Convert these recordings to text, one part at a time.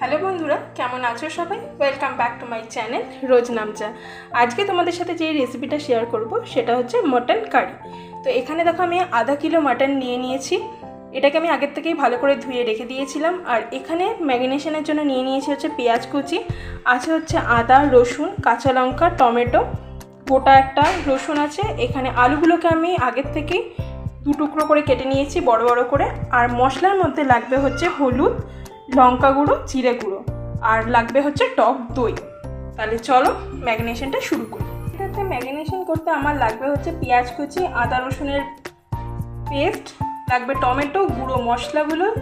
Hello বন্ধুরা, কেমন আছো সবাই? Welcome back to my channel Rojnamcha আজকে তোমাদের সাথে যে রেসিপিটা শেয়ার করব, সেটা হচ্ছে মটন কারি তো এখানে দেখো আমি আধা কিলো মাটন নিয়ে নিয়েছি। এটাকে আমি আগের থেকেই ভালো করে ধুয়ে রেখে দিয়েছিলাম। আর এখানে ম্যারিনেশনের জন্য নিয়ে নিয়েছি হচ্ছে পেঁয়াজ কুচি, আছে হচ্ছে আদা, রসুন, কাঁচা লঙ্কা, টমেটো। গোটা একটা রসুন আছে। এখানে আলুগুলোকে আমি আগের থেকেই দু টুকরো করে কেটে নিয়েছি, বড় বড় করে। আর মশলার মধ্যে লাগবে হচ্ছে হলুদ। লঙ্কা গুঁড়ো, জিরে গুঁড়ো। আর লাগবে হচ্ছে টক দই। তাহলে চলো ম্যাগনেশনটা শুরু করি। এটাতে ম্যাগনেশন করতে আমার লাগবে হচ্ছে পেঁয়াজ কুচি, আদা রসুনের পেস্ট, লাগবে টমেটো, গুঁড়ো মশলাগুলো,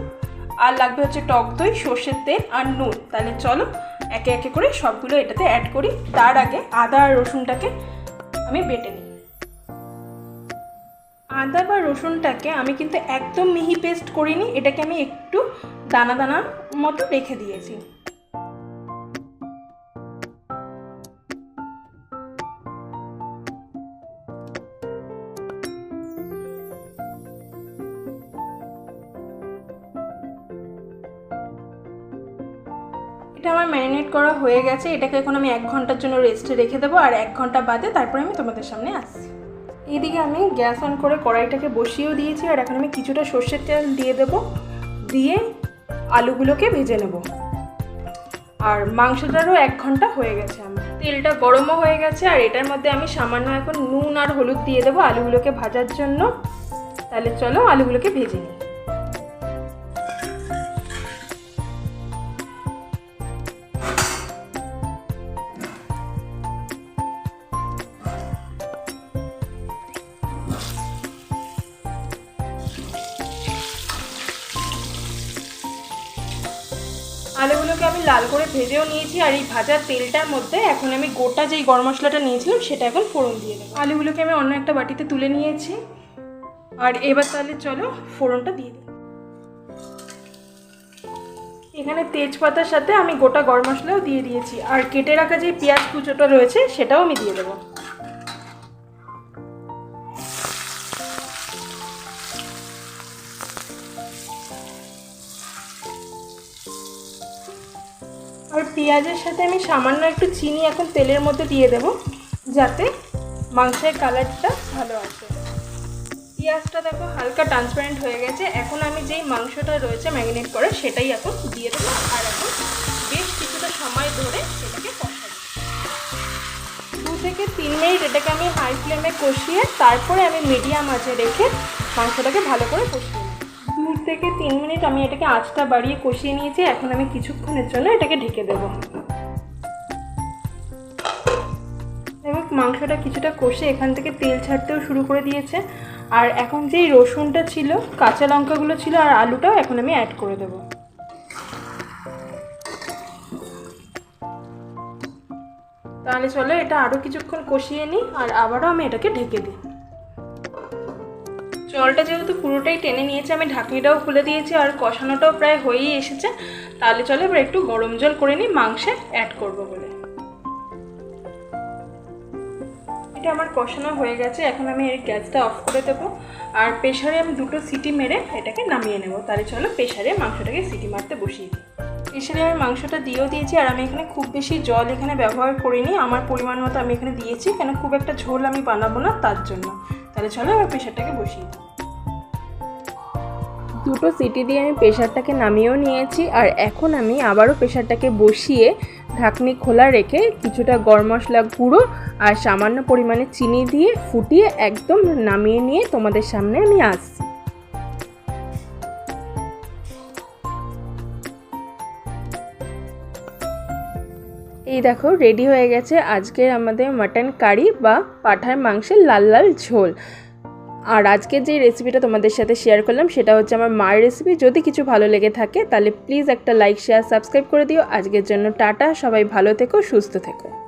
আর লাগবে হচ্ছে টক দই, সর্ষের তেল আর নুন। তাহলে চলো একে একে করে সবগুলো এটাতে অ্যাড করি। তার আগে আদা আর রসুনটাকে আমি বেটে নিই। আদা বা রসুনটাকে আমি কিন্তু একদম মিহি পেস্ট করিনি, এটাকে আমি একটু দানা দানা মতো রেখে দিয়েছি। এটা আমার ম্যারিনেট করা হয়ে গেছে, এটাকে এখন আমি এক ঘণ্টার জন্য রেস্টে রেখে দেবো, আর এক ঘণ্টা বাদে তারপরে আমি তোমাদের সামনে আসছি। এদিকে আমি গ্যাস অন করে কড়াইটাকে বসিয়েও দিয়েছি, আর এখন আমি কিছুটা সর্ষের তেল দিয়ে দেব। দিয়ে আলুগুলোকে ভেজে নেব। আর মাংসটারও এক ঘণ্টা হয়ে গেছে আমার। তেলটা গরমও হয়ে গেছে, আর এটার মধ্যে আমি সামান্য এখন নুন আর হলুদ দিয়ে দেবো আলুগুলোকে ভাজার জন্য। তাহলে চলো আলুগুলোকে ভেজে নিই। আলুগুলোকে আমি লাল করে ভেজেও নিয়েছি আর এই ভাজার তেলটার মধ্যে এখন আমি গোটা যেই গরম মশলাটা নিয়েছিলাম সেটা এখন ফোড়ন দিয়ে দেবো। আলুগুলোকে আমি অন্য একটা বাটিতে তুলে নিয়েছি। আর এবার তাহলে চলো ফোড়নটা দিয়ে দিই। এখানে তেজপাতার সাথে আমি গোটা গরম মশলাও দিয়ে দিয়েছি। আর কেটে রাখা যে পেঁয়াজ কুচোটা রয়েছে সেটাও আমি দিয়ে দেবো। আর পেঁয়াজের সাথে আমি সামান্য একটু চিনি এখন তেলের মধ্যে দিয়ে দেব, যাতে মাংসের কালারটা ভালো আসে। পেঁয়াজটা দেখো হালকা ট্রান্সপারেন্ট হয়ে গেছে। এখন আমি যেই মাংসটা রয়েছে ম্যারিনেট করে সেটাই এখন দিয়ে দেবো। আর এখন বেশ কিছুটা সময় ধরে সেটাকে কষাবো। দু থেকে তিন মিনিট এটাকে আমি হাই ফ্লেমে কষিয়ে তারপরে আমি মিডিয়াম আঁচে রেখে মাংসটাকে ভালো করে কষিয়ে দু থেকে তিন মিনিট আমি এটাকে আঁচটা বাড়িয়ে কষিয়ে নিয়েছি। এখন আমি কিছুক্ষণের জন্য এটাকে ঢেকে দেবো। এবং মাংসটা কিছুটা কষে এখান থেকে তেল ছাড়তেও শুরু করে দিয়েছে। আর এখন যেই রসুনটা ছিল, কাঁচা লঙ্কাগুলো ছিল আর আলুটাও এখন আমি অ্যাড করে দেবো। তাহলে চলো এটা আরও কিছুক্ষণ কষিয়ে নিই আর আবারও আমি এটাকে ঢেকে দিই। জলটা যেহেতু পুরোটাই টেনে নিয়েছে, আমি ঢাকনিটাও খুলে দিয়েছি আর কষানোটাও প্রায় হয়েই এসেছে। তাহলে চলো এবার একটু গরম জল করে নিই, মাংসে অ্যাড করব বলে। এটা আমার কষানো হয়ে গেছে, এখন আমি এর গ্যাসটা অফ করে দেবো। আর প্রেশারে আমি দুটো সিটি মেরে এটাকে নামিয়ে নেব। তাহলে চলো প্রেশারে মাংসটাকে সিটি মারতে বসিয়ে দিই। প্রেশারে আমি মাংসটা দিয়েও দিয়েছি আর আমি এখানে খুব বেশি জল এখানে ব্যবহার করিনি। আমার পরিমাণ মতো আমি এখানে দিয়েছি, কেন খুব একটা ঝোল আমি বানাবো না তার জন্য। তাহলে চলো এবার প্রেশারটাকে বসিয়ে দিই। দুটো সিটি দিয়ে আমি প্রেশারটাকে নামিয়েও নিয়েছি, আর এখন আমি আবারও প্রেশারটাকে বসিয়ে ঢাকনি খোলা রেখে কিছুটা গরম মশলা গুঁড়ো আর সামান্য পরিমাণে চিনি দিয়ে ফুটিয়ে একদম নামিয়ে নিয়ে তোমাদের সামনে আমি আসছি। এই দেখো রেডি হয়ে গেছে আজকে আমাদের মাটন কারি বা পাঠার মাংসের লাল লাল ঝোল। আর আজকে যে রেসিপিটা তোমাদের সাথে শেয়ার করলাম, সেটা হচ্ছে আমার মায়ের রেসিপি যদি কিছু ভালো লেগে থাকে, তাহলে প্লিজ একটা লাইক শেয়ার সাবস্ক্রাইব করে দিও। আজকের জন্য টাটা, সবাই ভালো থেকো, সুস্থ থেকো।